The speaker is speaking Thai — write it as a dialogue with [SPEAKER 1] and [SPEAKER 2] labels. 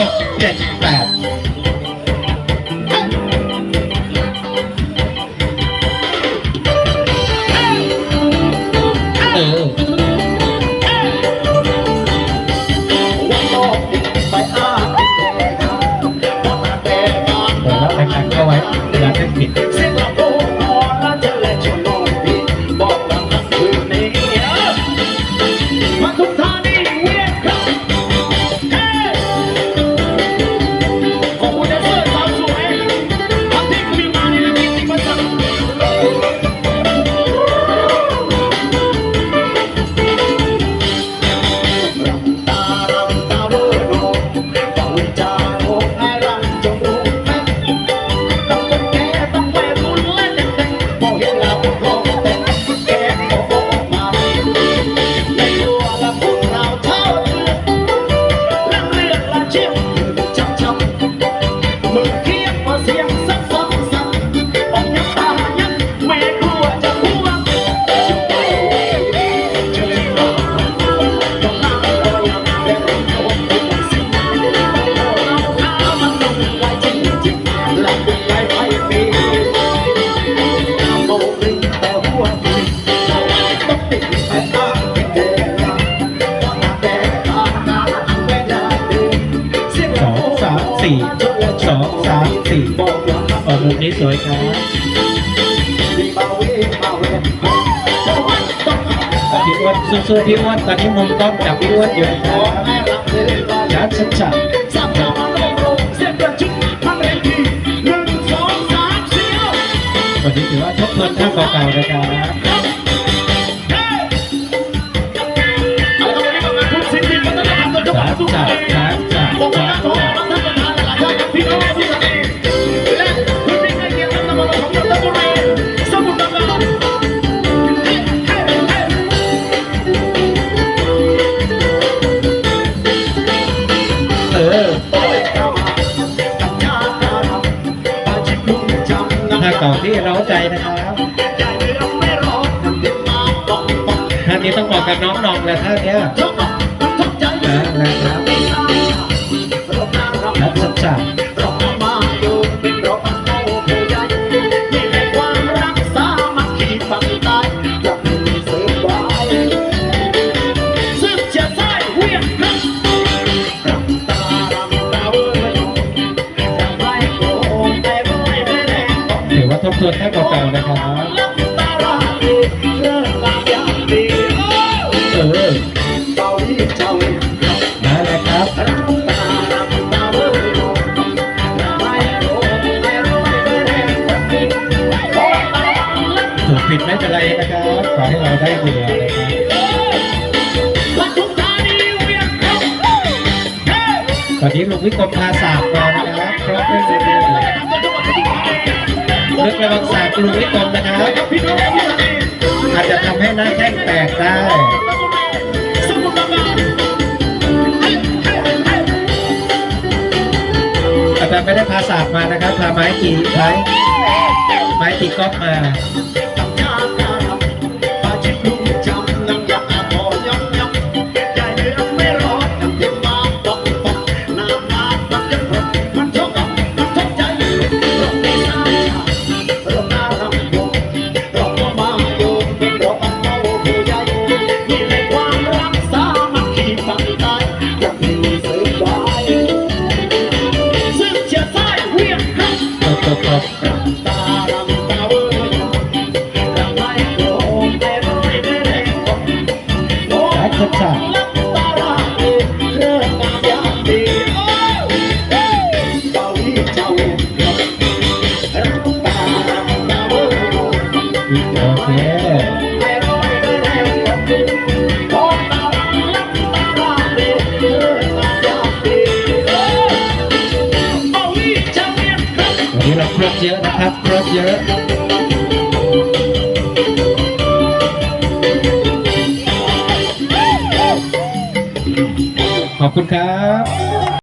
[SPEAKER 1] หกเจ็ดแปดเออเปิดแล้วแพ็คๆเข้าไว้เวลาเต้นผิด
[SPEAKER 2] สี่สองสามสี่อ
[SPEAKER 1] อ
[SPEAKER 2] ก
[SPEAKER 1] มุมนี้สวยครับพี่อ้วนสู้ๆพี่วัดตอนนี้มุมต้องจับพี่อ้วอยู่นะครั
[SPEAKER 2] บ
[SPEAKER 1] ชัดชัด
[SPEAKER 2] วัน
[SPEAKER 1] นี้ถือว่าทบทวนท่าเก่าๆนะครับ
[SPEAKER 2] สามจับ
[SPEAKER 1] ต่อที่เราใจนะครับท่านนี้ต้องบอกกับน้องนองเลยท่านเนี้ยนะครับ
[SPEAKER 2] ครับสดใส ว่า
[SPEAKER 1] ทบทวนได้ก
[SPEAKER 2] ว่าเก่า
[SPEAKER 1] นะครับ
[SPEAKER 2] เออมอ้
[SPEAKER 1] วคผิดไม่เป็นไรนะครับขอให้เราได้เหนือนะครับตอนนี้ลุงวิกรมพาสามมาแล้วนะครับพร้อมด้ ระวังสาดกรุงนิคมนะครับ
[SPEAKER 2] อา
[SPEAKER 1] จจะทำให้หน้าแข้งแตกได้แต่ไม่ได้พาสาบมานะครับพาไม้ตีไม้ไม้ตีก๊อฟมา
[SPEAKER 2] Yeah. ครบเยอะ
[SPEAKER 1] นะครับครบเยอะ